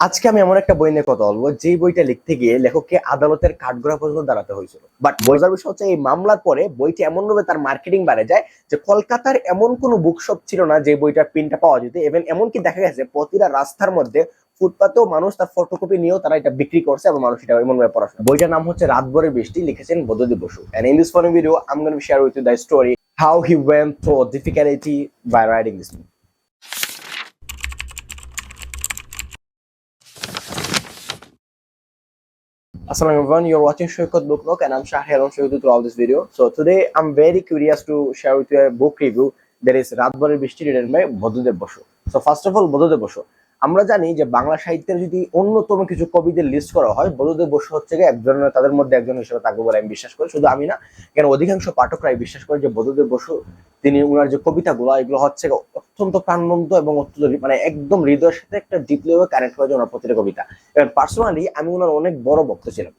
আজকে আমি এমন একটা বই নিয়ে কথা বলব যে বইটা লিখতে গিয়ে লেখককে আদালতের কাঠগড়া পর্যন্ত দাঁড়াতে হয়েছিল। বাট বোঝার বিষয় হচ্ছে, এই মামলার পরে বইটি এমন ভাবে তার মার্কেটিং বাড়ে যায় যে কলকাতার এমন কোনো বুকশপ ছিল না যে বইটার প্রিন্টটা পাওয়া যেত এবং এমনকি দেখা গেছে প্রতিটা রাস্তার মধ্যে ফুটপাতেও মানুষ তার ফটোকপি নিয়েও তারা এটা বিক্রি করছে এবং মানুষ এটা এমন ভাবে পড়াশোনা বইটার নাম হচ্ছে রাতভরের বৃষ্টি, লিখেছেন বদদি Basu. And in this following video gonna share with you the story how he went through difficulty by writing this book Assalamu everyone, you're watching Shoykot Book Nook and I'm Shahir Alon Shoykot throughout this video. So today I'm very curious to share with you a book review that is Radbari Bishti written by Bodhudev Basho. So first of all Bodhudev Basu আমরা জানি যে বাংলা সাহিত্যের যদি অন্যতম কিছু কবিদের list করা হয় বধুদেব বসু হচ্ছে একজন, তাদের মধ্যে একজন হিসেবে থাকবে বলে আমি বিশ্বাস করি। শুধু আমি না, কেন অধিকাংশ পাঠকরাই বিশ্বাস করে যে বধুদেব বসু, তিনি ওনার যে কবিতাগুলো, এগুলো হচ্ছে অত্যন্ত প্রাণবন্ত এবং অত্যন্ত মানে একদম হৃদয়ের সাথে একটা ডিপলি ভাবে কানেক্ট যায় ওনার প্রতিটা কবিতা। এবং পার্সোনালি আমি ওনার অনেক বড় ভক্ত ছিলাম।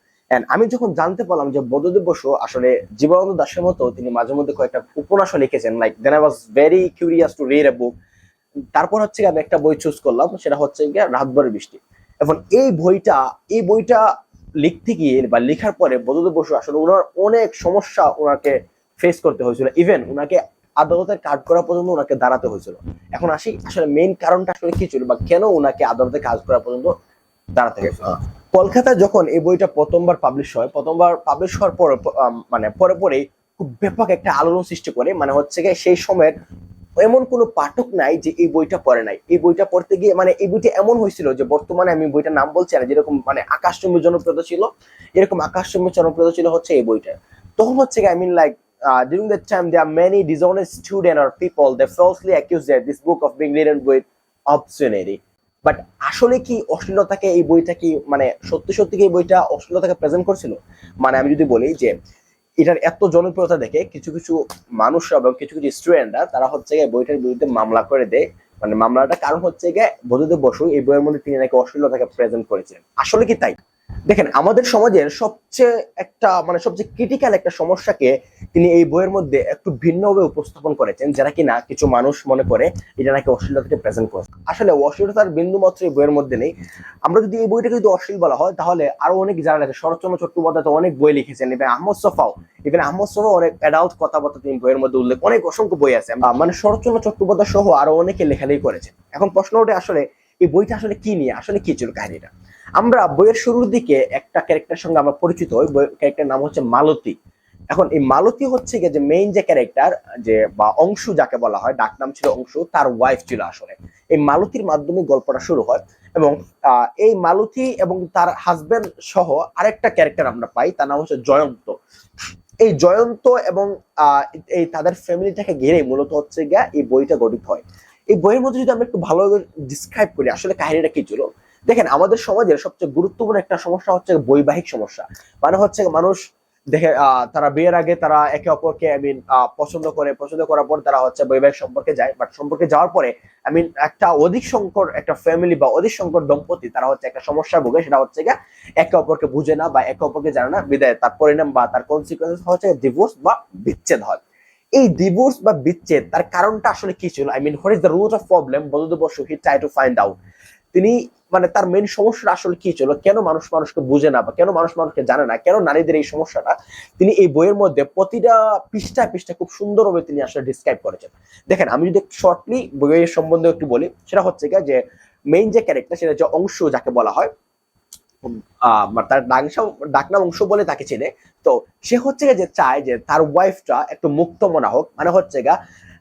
আমি যখন জানতে পারলাম যে বদদেব বসু আসলে জীবনানন্দ দাসের মতো, তিনি মাঝে মধ্যে কয়েকটা উপন্যাসও লিখেছেন like then I was very curious to read a book তারপর হচ্ছে আমি একটা বই চুজ করলাম সেটা হচ্ছে গিয়ে রাতভরের বৃষ্টি। এখন এই বইটা এই বইটা লিখতে গিয়ে বা লেখার পরে বদদেব বসু আসলে ওনার অনেক সমস্যা ওনাকে ফেস করতে হয়েছিল। ইভেন ওনাকে আদালতের কাজ করা পর্যন্ত ওনাকে দাঁড়াতে হয়েছিল। এখন আসি আসলে মেইন কারণটা আসলে কি ছিল বা কেন ওনাকে আদালতে কাজ করা পর্যন্ত দাঁড়াতে হয়েছিল? কলকাতায় যখন এই বইটা প্রথমবার পাবলিশ হয় প্রথমবার পাবলিশ হওয়ার পর মানে পরে পরেই খুব ব্যাপক একটা আলোড়ন সৃষ্টি করে মানে হচ্ছে গিয়ে সেই সময়ের এমন কোনো পাঠক নাই যে এই বইটা পড়ে নাই। এই বইটা পড়তে গিয়ে মানে এই বইটা এমন হয়েছিল যে বর্তমানে আমি বইটার নাম বলছি না যেরকম মানে আকাশচুম্বী জনপ্রিয়তা ছিল এরকম আকাশচুম্বী জনপ্রিয়তা ছিল হচ্ছে এই বইটা। তখন হচ্ছে I mean like uh, during that time there are many dishonest students or people that falsely accuse that this book of being written with but আসলে কি অশ্লীলতাকে এই বইটা কি মানে সত্যি সত্যি কি এই বইটা অশ্লীলতাকে প্রেজেন্ট করছিল? মানে আমি যদি বলি যে এটার এত জনপ্রিয়তা দেখে কিছু কিছু মানুষ এবং কিছু কিছু স্টুডেন্টরা তারা হচ্ছে গিয়ে বইটার বিরুদ্ধে মামলা করে দেয়। মানে মামলাটা কারণ হচ্ছে গিয়ে বধুদেব বসু এই বইয়ের মধ্যে তিনি নাকি অশ্লীলতাকে প্রেজেন্ট করেছেন আসলে কি তাই? দেখেন, আমাদের সমাজের সবচেয়ে একটা মানে সবচেয়ে ক্রিটিক্যাল একটা সমস্যাকে তিনি এই বইয়ের মধ্যে একটু ভিন্নভাবে উপস্থাপন করেছেন, যারা কিনা কিছু মানুষ মনে করে এটা নাকি অশ্লীলতাকে প্রেজেন্ট করে আসলে অশ্লীলতার বিন্দু মাত্র এই বইয়ের মধ্যে নেই। আমরা যদি এই বইটাকে যদি অশ্লীল বলা হয়, তাহলে আরও অনেক যারা লেখে শরৎচন্দ্র চট্টোপাধ্যায় তো অনেক বই লিখেছেন এবং আহমদ সফাও। ইভেন আহমদ সফাও অনেক অ্যাডাল্ট কথাবার্তা তিনি বইয়ের মধ্যে উল্লেখ অনেক অসংখ্য বই আছে। মানে শরৎচন্দ্র চট্টোপাধ্যায় সহ আরও অনেকে লেখালেখি করেছেন। এখন প্রশ্ন ওঠে আসলে, এই বইটা আসলে কি নিয়ে? আসলে কি ছিল কাহিনীটা? আমরা বইয়ের শুরুর দিকে একটা ক্যারেক্টার সঙ্গে আমরা পরিচিত বই ক্যারেক্টার নাম হচ্ছে মালতী। এখন এই মালতী হচ্ছে গিয়ে যে মেইন যে ক্যারেক্টার যে বা অংশু যাকে বলা হয়, ডাক নাম ছিল অংশু, তার ওয়াইফ ছিল আসলে। এই মালতীর মাধ্যমে গল্পটা শুরু হয় এবং এই মালতী এবং তার হাজবেন্ড সহ আরেকটা ক্যারেক্টার আমরা পাই, তার নাম হচ্ছে জয়ন্ত। এই জয়ন্ত এবং এই তাদের ফ্যামিলিটাকে ঘিরে মূলত হচ্ছে গিয়া এই বইটা গঠিত হয়। এই বইয়ের মধ্যে যদি আমরা একটু ভালোভাবে ডিসক্রাইব করি, আসলে কাহিনীটা কি ছিল? দেখেন, আমাদের সমাজের সবচেয়ে গুরুত্বপূর্ণ একটা সমস্যা হচ্ছে বৈবাহিক সমস্যা। মানে হচ্ছে মানুষ দেখে তারা বিয়ের আগে তারা একে অপরকে আই মিন পছন্দ করে, পছন্দ করার পর তারা হচ্ছে বৈবাহিক সম্পর্কে যায়। বাট সম্পর্কে যাওয়ার পরে আই মিন একটা অধিক সংকট, একটা ফ্যামিলি বা অধিক সংকট দম্পতি তারা হচ্ছে একটা সমস্যা ভোগে। সেটা হচ্ছে গিয়ে একে অপরকে বুঝে না বা একে অপরকে জানে না। বিদায়, তার পরিণাম বা তার কনসিকুয়েন্স হচ্ছে ডিভোর্স বা বিচ্ছেদ হয়। এই ডিভোর্স বা বিচ্ছেদ, তার কারণটা আসলে কি ছিল? I mean what is the root of problem Baladev Basu he try to find out তিনি মানে তার মেন সমস্যাটা আসলে কি ছিল? কেন মানুষ মানুষকে বুঝে না বা কেন মানুষ মানুষকে জানে না? কেন নারীদের এই সমস্যাটা? তিনি এই বইয়ের মধ্যে প্রতিটা পৃষ্ঠায় পৃষ্ঠায় খুব সুন্দরভাবে তিনি আসলে ডিসক্রাইব করেছেন। দেখেন, আমি যদি শর্টলি বইয়ের সম্বন্ধে একটু বলি, সেটা হচ্ছে গিয়ে যে মেইন যে ক্যারেক্টার সেটা যে অংশ যাকে বলা হয় মানে তার ডাকনাম অংশ বলে তাকে চেনে। তো সে হচ্ছে যে চায় যে তার ওয়াইফটা একটু মুক্ত মনা হোক মানে হচ্ছে গা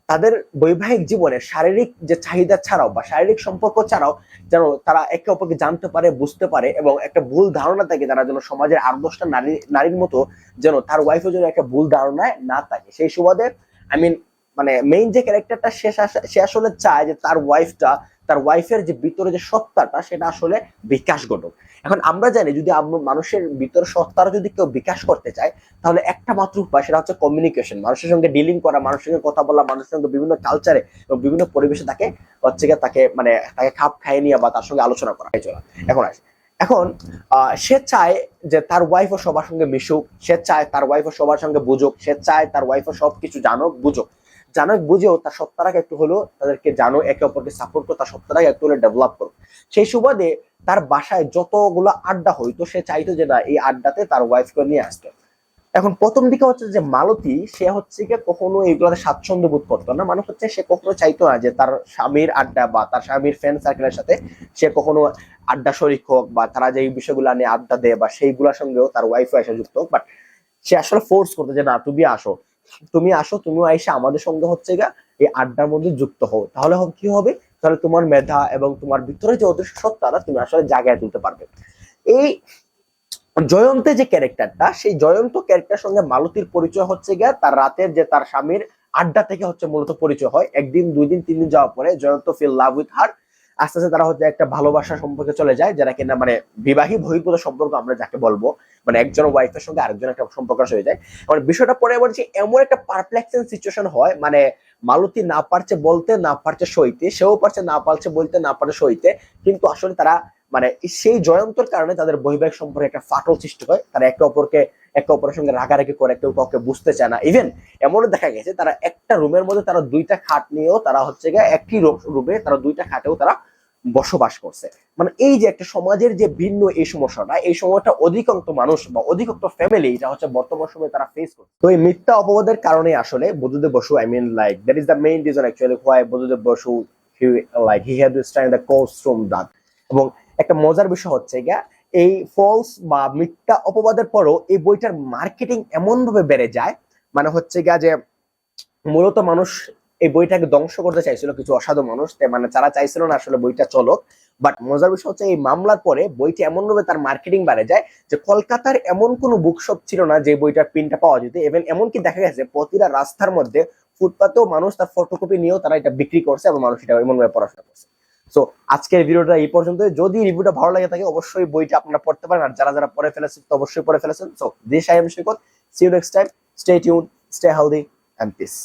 তাদের বৈবাহিক জীবনে শারীরিক যে চাহিদা ছাড়াও বা শারীরিক সম্পর্ক ছাড়াও যেন তারা একে অপরকে জানতে পারে, বুঝতে পারে এবং একটা ভুল ধারণা থাকে, তারা যেন সমাজের আট দশটা নারী, নারীর মতো যেন তার ওয়াইফের জন্য একটা ভুল ধারণায় না থাকে। সেই সুবাদে আই মিন মানে মেইন যে ক্যারেক্টারটা সে আসলে চায় যে তার ওয়াইফটা তার ওয়াইফের যে ভিতরে যে সত্তাটা, সেটা আসলে বিকাশ ঘটুক এখন আমরা জানি যদি মানুষের ভিতর সত্তার যদি কেউ বিকাশ করতে চায়, তাহলে একটা মাত্র উপায়, সেটা হচ্ছে কমিউনিকেশন মানুষের সঙ্গে ডিলিং করা, মানুষের সঙ্গে কথা বলা, মানুষের সঙ্গে বিভিন্ন কালচারে এবং বিভিন্ন পরিবেশে তাকে হচ্ছে তাকে মানে তাকে খাপ খাইয়ে নিয়ে বা তার সঙ্গে আলোচনা করা চলা। এখন আসে। এখন সে চায় যে তার ওয়াইফও সবার সঙ্গে মিশুক, সে চায় তার ওয়াইফও সবার সঙ্গে বুঝুক, সে চায় তার ওয়াইফও সবকিছু জানুক, বুঝুক। জানুক বুঝেও তার সত্তাটাকে একটু হলেও তাদেরকে জানো, একে অপরকে সাপোর্ট করো, তার সত্তাটাকে একটু হলে ডেভেলপ করো। সেই সুবাদে তার বাসায় যতগুলো আড্ডা হইতো সে চাইতো যে না, এই আড্ডাতে তার ওয়াইফকে নিয়ে আসতো। এখন প্রথম দিকে হচ্ছে যে মালতী, সে হচ্ছে গিয়ে কখনো এগুলোতে স্বাচ্ছন্দ্য বোধ করতো না। মানুষ হচ্ছে সে কখনো চাইতো না যে তার স্বামীর আড্ডা বা তার স্বামীর ফ্রেন্ড সার্কেলের সাথে সে কখনো আড্ডা শরিক হোক বা তারা যে বিষয়গুলো নিয়ে আড্ডা দেয় বা সেইগুলোর সঙ্গেও তার ওয়াইফ এসে যুক্ত হোক। বাট সে আসলে ফোর্স করতো যে, না, তুমি আসো। তুমি আসো, তুমিও আইসা আমাদের সঙ্গে হচ্ছে গা এই আড্ডার মধ্যে যুক্ত হও। তাহলে কি হবে? তাহলে তোমার মেধা এবং তোমার ভিতরে যে অদৃশ্য সত্তাটা তুমি আসলে জায়গায় তুলতে পারবে। এই জয়ন্তে যে ক্যারেক্টারটা সেই জয়ন্ত ক্যারেক্টার সঙ্গে মালতীর পরিচয় হচ্ছে গিয়া তার রাতের যে তার স্বামীর আড্ডা থেকে হচ্ছে মূলত পরিচয় হয়। একদিন, দুই দিন, তিন দিন যাওয়ার পরে Jayanta feel love with her আস্তে আস্তে তারা হচ্ছে একটা ভালোবাসা সম্পর্কে চলে যায়, যারা কিনা মানে বিবাহী বহির্ভূত সম্পর্ক আমরা যাকে বলব মানে একজন ওয়াইফের সঙ্গে আরেকজন একটা সম্পর্ক হয়ে যায়। মানে বিষয়টা পরে বলছি এমন একটা পারপ্লেক্সিং সিচুয়েশন হয় মানে মালতী না পারছে বলতে, না পারছে সইতে, সেও পারছে না পারছে বলতে, না পারছে সইতে, কিন্তু আসলে তারা মানে সেই জয়ন্তর কারণে তাদের বৈবাহিক সম্পর্কে একটা ফাটল সৃষ্টি হয়। তারা একে অপরকে, একে অপরের সঙ্গে রাগারাগি করে, কেউ কাউকে বুঝতে চায় না। ইভেন এমনও দেখা গেছে, তারা একটা রুমের মধ্যে তারা দুইটা খাট নিয়েও তারা হচ্ছে গিয়ে একই রুমে তারা দুইটা খাটেও তারা বসবাস করছে। মানে এই যে একটা সমাজের যে ভিন্ন এই সমস্যাটা, এই সময়টা অধিকাংশ মানুষ বা অধিকাংশ ফ্যামিলি এটা হচ্ছে বর্তমান সময়ে তারা ফেস করছে। তো এই মিথ্যা অপবাদের কারণে আসলে Buddhadeb Basu I mean like that is the main reason actually why Buddhadeb Basu he like he had to stand the course from that এবং একটা মজার বিষয় হচ্ছে গিয়া, এই ফলস বা মিথ্যা অপবাদের পরও এই বইটার মার্কেটিং এমন ভাবে বেড়ে যায় মানে হচ্ছে গিয়া যে মূলত মানুষ এই বইটাকে ধ্বংস করতে চাইছিল কিছু অসাধু মানুষ মানে তারা চাইছিল না আসলে বইটা চলক। বাট মজার বিষয় হচ্ছে এই মামলার পরে বইটি এমন ভাবে তার মার্কেটিং বাড়ে যায় যে কলকাতার এমন কোনো বুকশপ ছিল না যে বইটার প্রিন্টটা পাওয়া যেত। এবং এমনকি দেখা গেছে প্রতিটা রাস্তার মধ্যে ফুটপাতেও মানুষ তার ফটোকপি নিয়েও তারা এটা বিক্রি করছে এবং মানুষ এটা এমন ভাবে পড়াশোনা করছে। সো আজকের ভিডিওটা এই পর্যন্ত যদি রিভিউটা ভালো লাগে থাকে, অবশ্যই বইটা আপনারা পড়তে পারেন। আর যারা যারা পড়ে ফেলেছেন, তো অবশ্যই পড়ে ফেলেছেন। So this I am Saikat see you next time stay tune stay healthy and peace